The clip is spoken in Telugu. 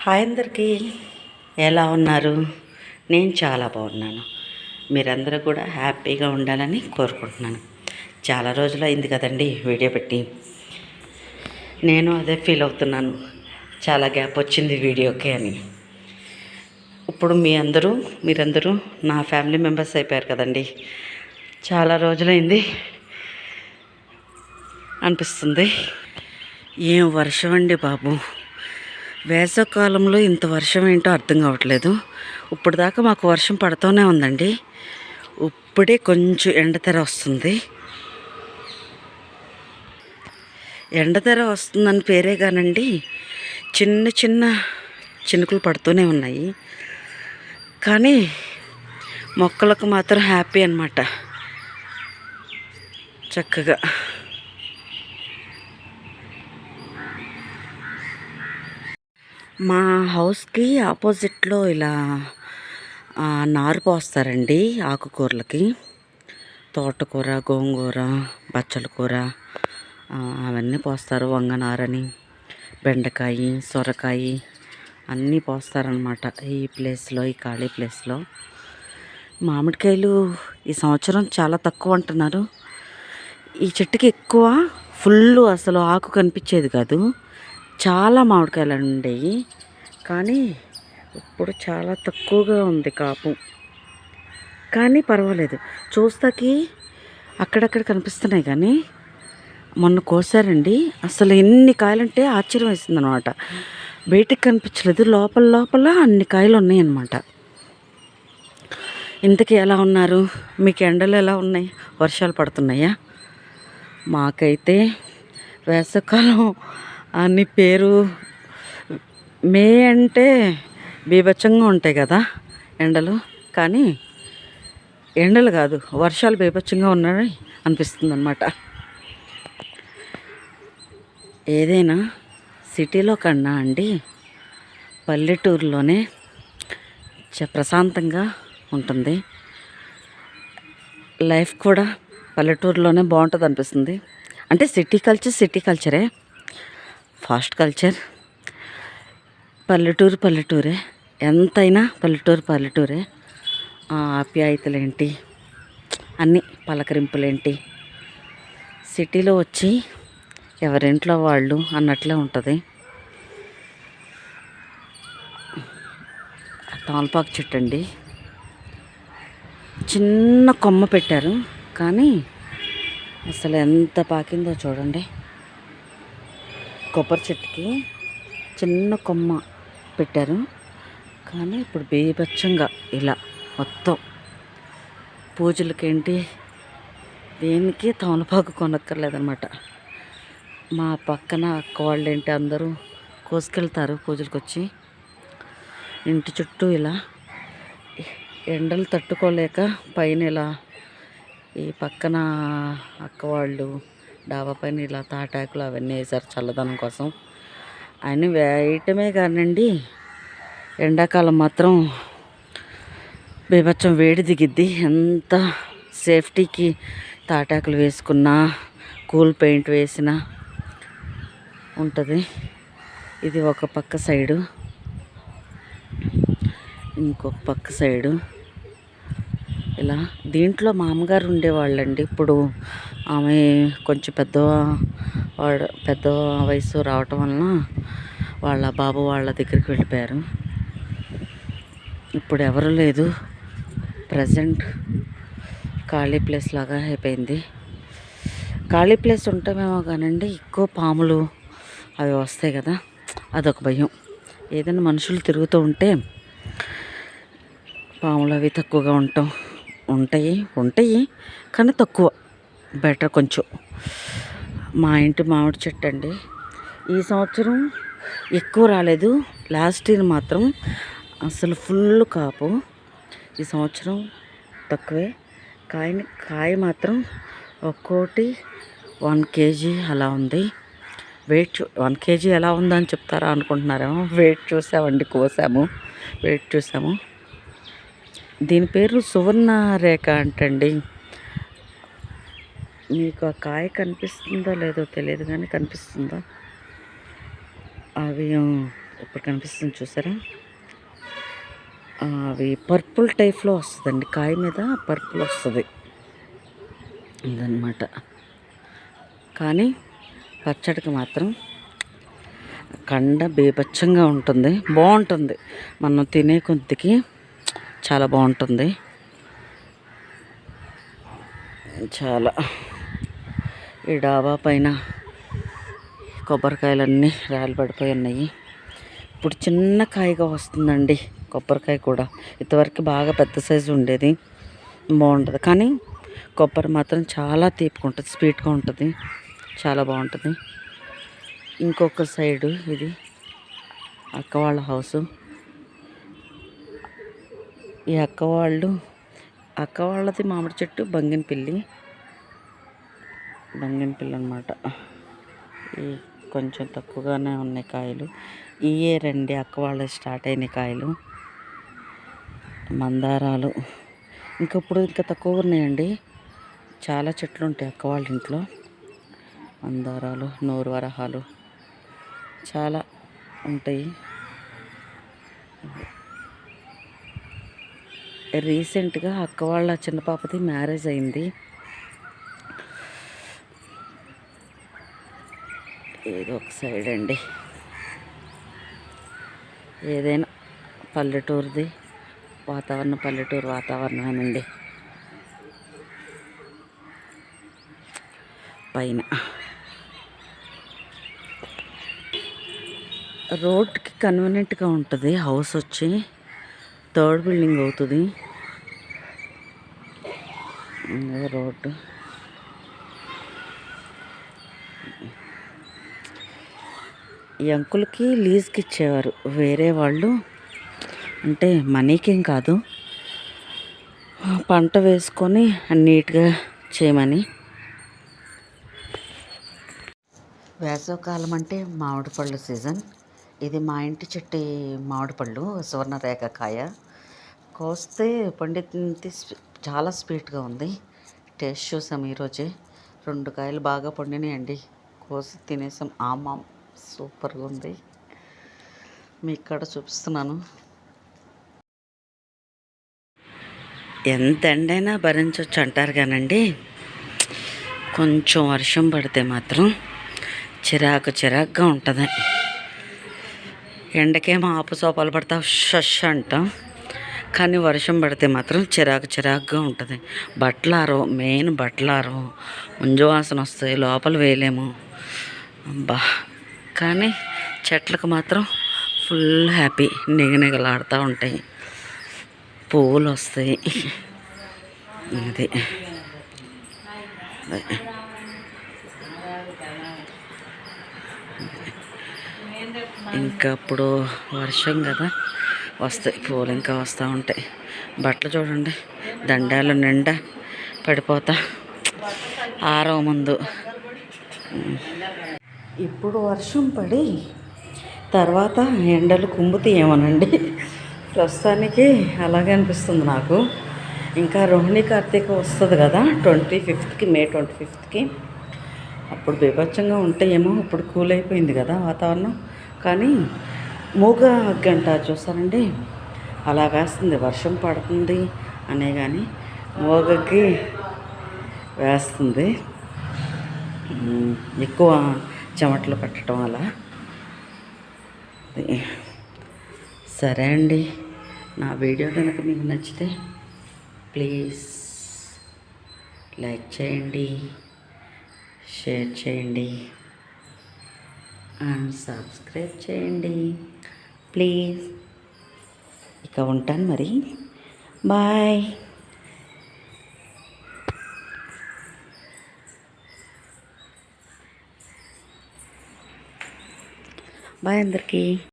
హాయ్ అందరికీ. ఎలా ఉన్నారు? నేను చాలా బాగున్నాను. మీరందరూ కూడా హ్యాపీగా ఉండాలని కోరుకుంటున్నాను. చాలా రోజులు అయింది కదండి వీడియో పెట్టి. నేను అదే ఫీల్ అవుతున్నాను. చాలా గ్యాప్ వచ్చింది వీడియోకి అని. ఇప్పుడు మీ అందరూ మీరందరూ నా ఫ్యామిలీ మెంబర్స్ అయిపోయారు కదండి. చాలా రోజులైంది అనిపిస్తుంది. ఏం వర్షం అండి బాబు? వేసవకాలంలో ఇంత వర్షం ఏంటో అర్థం కావట్లేదు. ఇప్పుడు దాకా మాకు వర్షం పడుతూనే ఉందండి. ఇప్పుడే కొంచెం ఎండతెర వస్తుంది. ఎండతెర వస్తుందని పేరే కానండి చిన్న చిన్న చినుకులు పడుతూనే ఉన్నాయి. కానీ మొక్కలకు మాత్రం హ్యాపీ అన్నమాట. చక్కగా. మా హౌస్కి ఆపోజిట్లో ఇలా నారు పోస్తారండి ఆకుకూరలకి. తోటకూర గోంగూర బచ్చల కూర అవన్నీ పోస్తారు వంగనారని బెండకాయ సొరకాయ అన్నీ పోస్తారనమాట ఈ ప్లేస్లో ఈ ఖాళీ ప్లేస్లో. మామిడికాయలు ఈ సంవత్సరం చాలా తక్కువ అంటున్నారు. ఈ చెట్టుకి ఎక్కువ ఫుల్ అసలు ఆకు కనిపించేది కాదు. చాలా మామిడికాయలు ఉండేవి కానీ ఇప్పుడు చాలా తక్కువగా ఉంది కాపు. కానీ పర్వాలేదు. చూస్తాకి అక్కడక్కడ కనిపిస్తున్నాయి కానీ మొన్న కోసారండి. అసలు ఎన్ని కాయలంటే ఆశ్చర్యం వేసింది అనమాట బయటకు కనిపించలేదు. లోపల లోపల అన్ని కాయలు ఉన్నాయన్నమాట. ఇంతకీ ఎలా ఉన్నారు? మీకు ఎండలు ఎలా ఉన్నాయి? వర్షాలు పడుతున్నాయా? మాకైతే వేసవకాలం అని పేరు మే అంటే బీభత్సంగా ఉంటాయి కదా ఎండలు. కానీ ఎండలు కాదు వర్షాలు బీభత్సంగా ఉన్నాయి అనిపిస్తుంది అనమాట ఏదైనా సిటీలో కన్నా అండి పల్లెటూరులోనే చ- ప్రశాంతంగా ఉంటుంది. లైఫ్ కూడా పల్లెటూరులోనే బాగుంటుంది అనిపిస్తుంది అంటే city culture city కల్చరే. Fast culture. పల్లెటూరు పల్లెటూరే. ఎంతైనా పల్లెటూరు పల్లెటూరే. ఆప్యాయతలేంటి? అన్నీ పలకరింపులేంటి? సిటీలో వచ్చి ఎవరింట్లో వాళ్ళు అన్నట్లే ఉంటుంది. తామలపాకు చెట్టు అండి చిన్న కొమ్మ పెట్టారు. కానీ అసలు ఎంత పాకిందో చూడండి. కొబ్బరి చెట్టుకి చిన్న కొమ్మ పెట్టారు. కానీ ఇప్పుడు బీభత్సంగా ఇలా మొత్తం పూజలకేంటి? దేనికి తమలపాకు కొనక్కర్లేదనమాట మా పక్కన అక్క వాళ్ళు ఏంటి అందరూ కోసుకెళ్తారు పూజలకు వచ్చి ఇంటి చుట్టూ ఇలా ఎండలు తట్టుకోలేక పైన ఇలా ఈ పక్కన అక్క వాళ్ళు డాబా పైన ఇలా తాటాకులు అవన్నీ వేశారు చల్లదనం కోసం. ఆయన వేయటమే కానండి ఎండాకాలం మాత్రం బీభత్సం వేడి దిగిద్ది. ఎంత సేఫ్టీకి తాటాకులు వేసుకున్నా కూల్ పెయింట్ వేసినా ఉంటుంది. ఇది ఒక పక్క సైడు ఇంకొక పక్క సైడు. ఇలా దీంట్లో మామగారు ఉండేవాళ్ళండి. ఇప్పుడు ఆమె కొంచెం పెద్ద వాడు పెద్ద వయసు రావటం వలన వాళ్ళ బాబు వాళ్ళ దగ్గరికి వెళ్ళిపోయారు. ఇప్పుడు ఎవరు లేదు. ప్రజెంట్ ఖాళీ ప్లేస్ లాగా అయిపోయింది. ఖాళీ ప్లేస్ ఉంటామేమో కానండి ఎక్కువ పాములు అవి వస్తాయి కదా అదొక భయం. ఏదైనా మనుషులు తిరుగుతూ ఉంటే పాములు అవి తక్కువగా ఉంటాం. ఉంటాయి ఉంటాయి కానీ తక్కువ. బెటర్ కొంచెం. మా ఇంటి మామిడి చెట్టు అండి. ఈ సంవత్సరం ఎక్కువ రాలేదు. లాస్ట్ ఇయర్ మాత్రం అసలు ఫుల్ కాపు. ఈ సంవత్సరం తక్కువే. కాయని కాయ మాత్రం ఒక్కోటి వన్ కేజీ అలా ఉంది. వెయిట్ చూ వన్ కేజీ ఎలా ఉందని చెప్తారా అనుకుంటున్నారేమో. వెయిట్ చూసామండి కోసాము. వెయిట్ చూసాము. దీని పేరు సువర్ణ రేఖ అంటండి. మీకు ఆ కాయ కనిపిస్తుందో లేదో తెలియదు కానీ కనిపిస్తుందా? అవి ఇప్పుడు కనిపిస్తుంది చూసారా? అవి పర్పుల్ టైప్లో వస్తుందండి. కాయ మీద పర్పుల్ వస్తుంది. ఇదన్నమాట. కానీ పచ్చడికి మాత్రం కండ బీభత్సంగా ఉంటుంది. బాగుంటుంది. మనం తినే కొద్దికి చాలా బాగుంటుంది. చాలా. ఈ డాబా పైన కొబ్బరికాయలన్నీ రాలి పడిపోయి ఉన్నాయి. ఇప్పుడు చిన్న కాయగా వస్తుందండి. కొబ్బరికాయ కూడా. ఇంతవరకు బాగా పెద్ద సైజు ఉండేది. బాగుంటుంది. కానీ కొబ్బరి మాత్రం చాలా తీపిగా ఉంటుంది. స్వీట్గా ఉంటుంది. చాలా బాగుంటుంది. ఇంకొక సైడు ఇది అక్క వాళ్ళ హౌసు. ఈ అక్క వాళ్ళు అక్క వాళ్ళది మామిడి చెట్టు బంగినపిల్లి. బంగినపిల్లి అనమాట ఈ కొంచెం తక్కువగానే ఉన్నాయి కాయలు. ఇయే రండి అక్క వాళ్ళ స్టార్ట్ అయిన కాయలు. మందారాలు. ఇంకా ఇప్పుడు ఇంకా తక్కువ ఉన్నాయండి. చాలా చెట్లు ఉంటాయి అక్క వాళ్ళ ఇంట్లో. మందారాలు నూరు వరహాలు. చాలా ఉంటాయి. రీసెంట్గా అక్క వాళ్ళ చిన్న పాపది మ్యారేజ్ అయింది. ఏదో ఒక సైడ్ అండి. ఏదైనా పల్లెటూరుది వాతావరణం పల్లెటూరు వాతావరణమేనండి. పైన. రోడ్కి కన్వీనియంట్గా ఉంటుంది. హౌస్ వచ్చి థర్డ్ బిల్డింగ్ అవుతుంది. రోడ్డు ఈ అంకుల్కి లీజ్కి ఇచ్చేవారు. వేరే వాళ్ళు అంటే మనీకేం కాదు. పంట వేసుకొని నీట్గా చేయమని. వేసవకాలం అంటే మామిడి పళ్ళు సీజన్. ఇది మా ఇంటి చెట్టు మామిడి పళ్ళు సువర్ణరేఖ కాయ. కోస్తే పండితే చాలా స్వీట్గా ఉంది. టేస్ట్ చూసాం ఈరోజే. రెండు కాయలు బాగా పండినాయండి. కోసి తినేసాం. ఆమాం సూపర్గా ఉంది. మీకు ఇక్కడ చూపిస్తున్నాను. ఎంత ఎండైనా భరించవచ్చు అంటారు కానండి. కొంచెం వర్షం పడితే మాత్రం చిరాకు చిరాకుగా ఉంటుంది. ఎండకేమో ఆపు సోపాలు పడతా షష్ అంటాం. కానీ వర్షం పడితే మాత్రం చిరాకు చిరాకుగా ఉంటుంది. బట్టలారో మెయిన్ బట్టలారో ముంజు వాసన వస్తాయి లోపల వేయలేము. అబ్బా! కానీ చెట్లకు మాత్రం ఫుల్ హ్యాపీ నిగనిగలాడుతూ ఉంటాయి. పువ్వులు వస్తాయి. అది. ఇంకా అప్పుడు వర్షం కదా. వస్తాయి పూలు ఇంకా వస్తూ ఉంటాయి. బట్టలు చూడండి దండాలు నిండా పడిపోతా. ఆరో ముందు. ఇప్పుడు వర్షం పడి తర్వాత ఎండలు కుంగుతాయేమోనండి ప్రస్తుతానికి అలాగే అనిపిస్తుంది నాకు. ఇంకా రోహిణి కార్తీక వస్తుంది కదా ట్వంటీ ఫిఫ్త్కి మే ట్వంటీ ఫిఫ్త్కి. అప్పుడు బీభత్సంగా ఉంటాయేమో ఇప్పుడు కూల్ అయిపోయింది కదా వాతావరణం. కానీ మూగ గంట చూసారండి అలా వేస్తుంది వర్షం పడుతుంది అనే కానీ మూగకి వేస్తుంది. ఎక్కువ చెమటలు పట్టడం అలా సరే అండి నా వీడియో కనుక మీకు నచ్చితే ప్లీజ్ లైక్ చేయండి షేర్ చేయండి. అండ్ సబ్స్క్రైబ్ చేయండి. ప్లీజ్. ఇక ఉంటాను మరి. బాయ్. బాయ్ అందరికీ.